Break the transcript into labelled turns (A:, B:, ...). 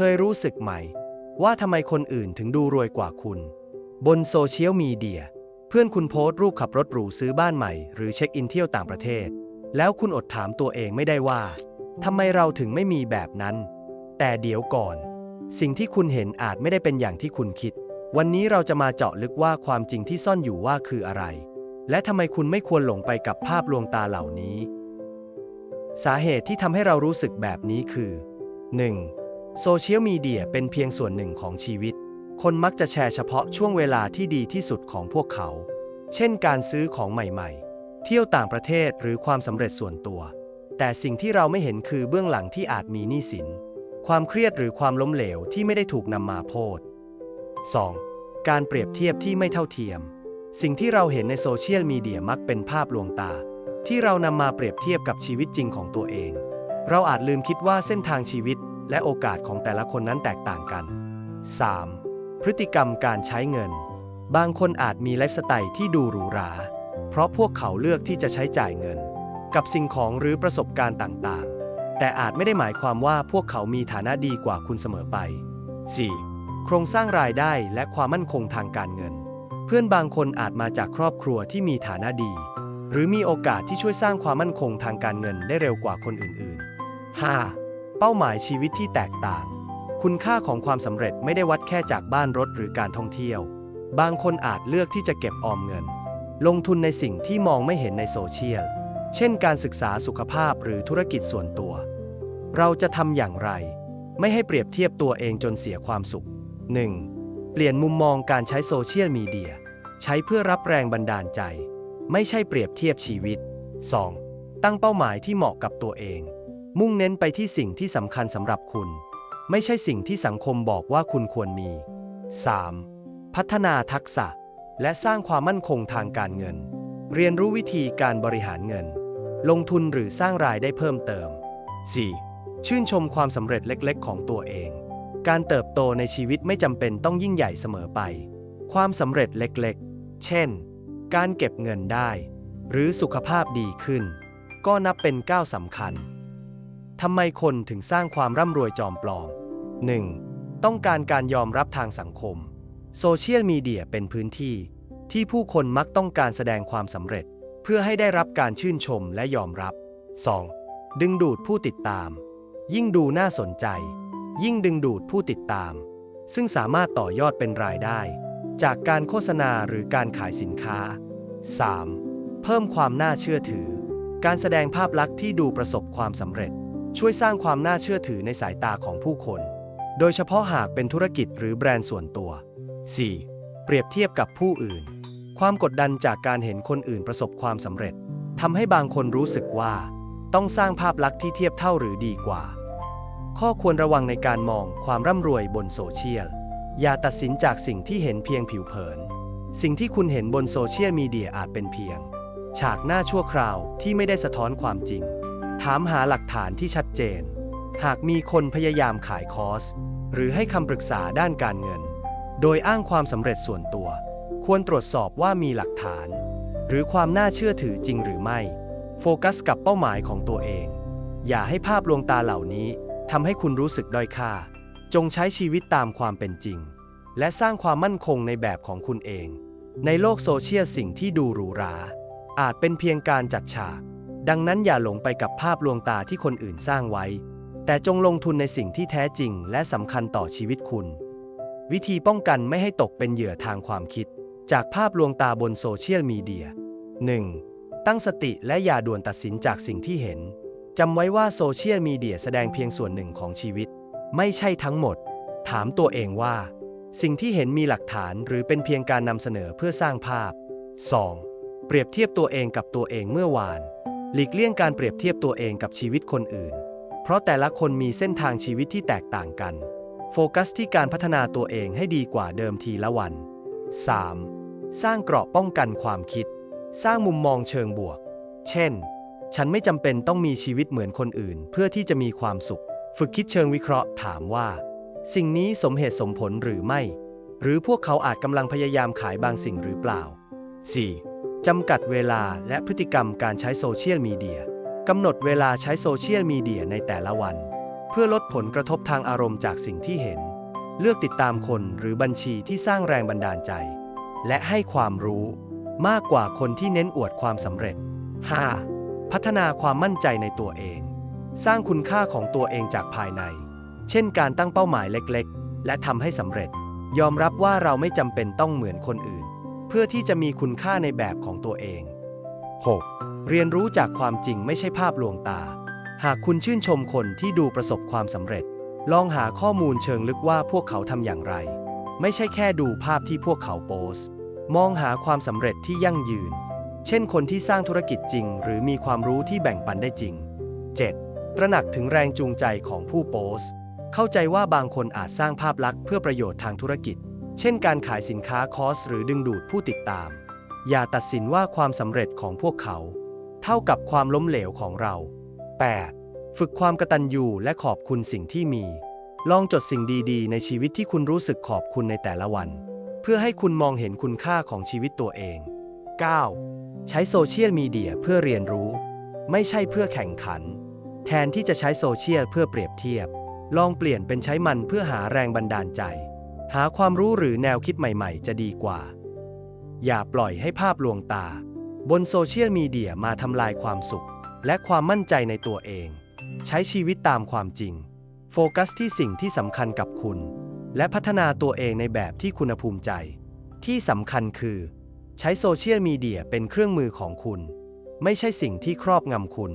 A: เคยรู้สึกไหม ว่าทำไมคนอื่นถึงดูรวยกว่าคุณ บนโซเชียลมีเดีย เพื่อนคุณโพสต์รูปขับรถหรูซื้อบ้านใหม่ หรือเช็คอินเที่ยวต่างประเทศ แล้วคุณอดถามตัวเองไม่ได้ว่าทำไมเราถึงไม่มีแบบนั้น แต่เดี๋ยวก่อน สิ่งที่คุณเห็นอาจไม่ได้เป็นอย่างที่คุณคิด วันนี้เราจะมาเจาะลึกว่าความจริงที่ซ่อนอยู่ว่าคืออะไร และทำไมคุณไม่ควรหลงไปกับภาพลวงตาเหล่านี้ สาเหตุที่ทำให้เรารู้สึกแบบนี้คือ 1. โซเชียลมีเดียเป็นเพียงส่วนหนึ่งของชีวิต คนมักจะแชร์เฉพาะช่วงเวลาที่ดีที่สุดของพวกเขา เช่นการซื้อของใหม่ๆ เที่ยวต่างประเทศหรือความสำเร็จส่วนตัว แต่สิ่งที่เราไม่เห็นคือเบื้องหลังที่อาจมีหนี้สิน ความเครียดหรือความล้มเหลวที่ไม่ได้ถูกนำมาโพส 2. การเปรียบเทียบที่ไม่เท่าเทียม สิ่งที่เราเห็นในโซเชียลมีเดียมักเป็นภาพลวงตา ที่เรานำมาเปรียบเทียบกับชีวิตจริงของตัวเอง เราอาจลืมคิดว่าเส้นทางชีวิต และโอกาสของแต่ละคนนั้นแตกต่างกัน 3. พฤติกรรมการใช้เงิน บางคนอาจมีไลฟ์สไตล์ที่ดูหรูหรา เพราะพวกเขาเลือกที่จะใช้จ่ายเงิน กับสิ่งของหรือประสบการณ์ต่างๆ แต่อาจไม่ได้หมายความว่าพวกเขามีฐานะดีกว่าคุณเสมอไป 4. โครงสร้างรายได้และความมั่นคงทางการเงิน เพื่อนบางคนอาจมาจากครอบครัวที่มีฐานะดี หรือมีโอกาสที่ช่วยสร้างความมั่นคงทางการเงินได้เร็วกว่าคนอื่นๆ 5. เป้าหมายชีวิตที่แตกต่าง คุณค่าของความสำเร็จไม่ได้วัดแค่จากบ้านรถหรือการท่องเที่ยว บางคนอาจเลือกที่จะเก็บออมเงิน ลงทุนในสิ่งที่มองไม่เห็นในโซเชียล เช่นการศึกษาสุขภาพหรือธุรกิจส่วนตัว เราจะทำอย่างไร ไม่ให้เปรียบเทียบตัวเองจนเสียความสุข 1. เปลี่ยนมุมมองการใช้โซเชียลมีเดีย ใช้เพื่อรับแรงบันดาลใจ ไม่ใช่เปรียบเทียบชีวิต 2. ตั้งเป้าหมายที่เหมาะกับตัวเอง มุ่งเน้นไปที่สิ่งที่สำคัญสำหรับคุณ ไม่ใช่สิ่งที่สังคมบอกว่าคุณควรมี 3. พัฒนาทักษะ และสร้างความมั่นคงทางการเงิน เรียนรู้วิธีการบริหารเงิน ลงทุนหรือสร้างรายได้เพิ่มเติม 4. ชื่นชมความสำเร็จเล็ก ๆ ของตัวเอง การเติบโตในชีวิตไม่จำเป็นต้องยิ่งใหญ่เสมอไป ความสำเร็จเล็กๆ เช่น การเก็บเงินได้ หรือสุขภาพดีขึ้น ก็นับเป็นก้าวสำคัญ ทำไมคนถึงสร้างความร่ำรวยจอมปลอม 1. ต้องการการยอมรับทางสังคม โซเชียลมีเดียเป็นพื้นที่ ที่ผู้คนมักต้องการแสดงความสำเร็จ เพื่อให้ได้รับการชื่นชมและยอมรับ 2. ดึงดูดผู้ติดตาม ยิ่งดูน่าสนใจ ยิ่งดึงดูดผู้ติดตาม ซึ่งสามารถต่อยอดเป็นรายได้ จากการโฆษณาหรือการขายสินค้า 3. เพิ่มความน่าเชื่อถือ การแสดงภาพลักษณ์ที่ดูประสบความสำเร็จ ช่วยสร้างความน่าเชื่อถือในสายตาของผู้คน โดยเฉพาะหากเป็นธุรกิจหรือแบรนด์ส่วนตัว 4. เปรียบเทียบกับผู้อื่น ความกดดันจากการเห็นคนอื่นประสบความสำเร็จทำให้บางคนรู้สึกว่า ต้องสร้างภาพลักษณ์ที่เทียบเท่าหรือดีกว่า ข้อควรระวังในการมองความร่ำรวยบนโซเชียล อย่าตัดสินจากสิ่งที่เห็นเพียงผิวเผิน สิ่งที่คุณเห็นบนโซเชียลมีเดียอาจเป็นเพียง ฉากหน้าชั่วคราวที่ไม่ได้สะท้อนความจริง ถามหาหลักฐานที่ชัดเจน หากมีคนพยายามขายคอร์ส หรือให้คำปรึกษาด้านการเงิน โดยอ้างความสำเร็จส่วนตัว ควรตรวจสอบว่ามีหลักฐาน หรือความน่าเชื่อถือจริงหรือไม่ โฟกัสกับเป้าหมายของตัวเอง อย่าให้ภาพลวงตาเหล่านี้ทำให้คุณรู้สึกด้อยค่า จงใช้ชีวิตตามความเป็นจริง และสร้างความมั่นคงในแบบของคุณเอง ในโลกโซเชียลสิ่งที่ดูหรูหรา อาจเป็นเพียงการจัดฉาก ดังนั้นอย่าหลงไปกับภาพลวงตาที่คนอื่นสร้างไว้ แต่จงลงทุนในสิ่งที่แท้จริงและสำคัญต่อชีวิตคุณ วิธีป้องกันไม่ให้ตกเป็นเหยื่อทางความคิด จากภาพลวงตาบนโซเชียลมีเดีย 1. ตั้งสติและอย่าด่วนตัดสินจากสิ่งที่เห็นจำไว้ว่าโซเชียลมีเดียแสดงเพียงส่วนหนึ่งของชีวิต ไม่ใช่ทั้งหมด ถามตัวเองว่า สิ่งที่เห็นมีหลักฐานหรือเป็นเพียงการนำเสนอเพื่อสร้างภาพ 2. เปรียบเทียบตัวเองกับตัวเองเมื่อวาน หลีกเลี่ยงการเปรียบเทียบตัวเองกับชีวิตคนอื่น เพราะแต่ละคนมีเส้นทางชีวิตที่แตกต่างกัน โฟกัสที่การพัฒนาตัวเองให้ดีกว่าเดิมทีละวัน 3. สร้างเกราะป้องกันความคิด สร้างมุมมองเชิงบวก เช่น ฉันไม่จำเป็นต้องมีชีวิตเหมือนคนอื่น เพื่อที่จะมีความสุข ฝึกคิดเชิงวิเคราะห์ถามว่า สิ่งนี้สมเหตุสมผลหรือไม่ หรือพวกเขาอาจกำลังพยายามขายบางสิ่งหรือเปล่า 4. จำกัดเวลาและพฤติกรรมการใช้โซเชียลมีเดียกำหนดเวลาใช้โซเชียลมีเดียในแต่ละวันพพื่อลดผลกระทบทางอารมณ์จากสิ่งที่เห็น เลือกติดตามคนหรือบัญชีที่สร้างแรงบันดาลใจ และให้ความรู้ มากกว่าคนที่เน้นอวดความสำเร็จ 5. พัฒนาความมั่นใจในตัวเอง สร้างคุณค่าของตัวเองจากภายใน เช่นการตั้งเป้าหมายเล็กๆ และทำให้สำเร็จ ยอมรับว่าเราไม่จำเป็นต้องเหมือนคนอื่น เพื่อที่จะมีคุณค่าในแบบของตัวเอง 6. เรียนรู้จากความจริงไม่ใช่ภาพลวงตา หากคุณชื่นชมคนที่ดูประสบความสำเร็จ ลองหาข้อมูลเชิงลึกว่าพวกเขาทำอย่างไร ไม่ใช่แค่ดูภาพที่พวกเขาโพสมองหาความสำเร็จที่ยั่งยืน เช่นคนที่สร้างธุรกิจจริง หรือมีความรู้ที่แบ่งปันได้จริง 7. ตระหนักถึงแรงจูงใจของผู้โพสเข้าใจว่าบางคนอาจสร้างภาพลักษณ์เพื่อประโยชน์ทางธุรกิจ เช่นการขายสินค้าคอร์สหรือดึงดูดผู้ติดตาม อย่าตัดสินว่าความสำเร็จของพวกเขา เท่ากับความล้มเหลวของเรา 8. ฝึกความกตัญญูและขอบคุณสิ่งที่มี ลองจดสิ่งดีๆ ในชีวิตที่คุณรู้สึกขอบคุณในแต่ละวัน เพื่อให้คุณมองเห็นคุณค่าของชีวิตตัวเอง 9. ใช้โซเชียลมีเดียเพื่อเรียนรู้ ไม่ใช่เพื่อแข่งขัน แทนที่จะใช้โซเชียลเพื่อเปรียบเทียบ ลองเปลี่ยนเป็นใช้มันเพื่อหาแรงบันดาลใจ หาความรู้หรือแนวคิดใหม่ๆ จะดีกว่า อย่าปล่อยให้ภาพลวงตา บนโซเชียลมีเดียมาทำลายความสุข และความมั่นใจในตัวเอง ใช้ชีวิตตามความจริง โฟกัสที่สิ่งที่สำคัญกับคุณ และพัฒนาตัวเองในแบบที่คุณภูมิใจ ที่สำคัญคือ ใช้โซเชียลมีเดียเป็นเครื่องมือของคุณ ไม่ใช่สิ่งที่ครอบงำคุณ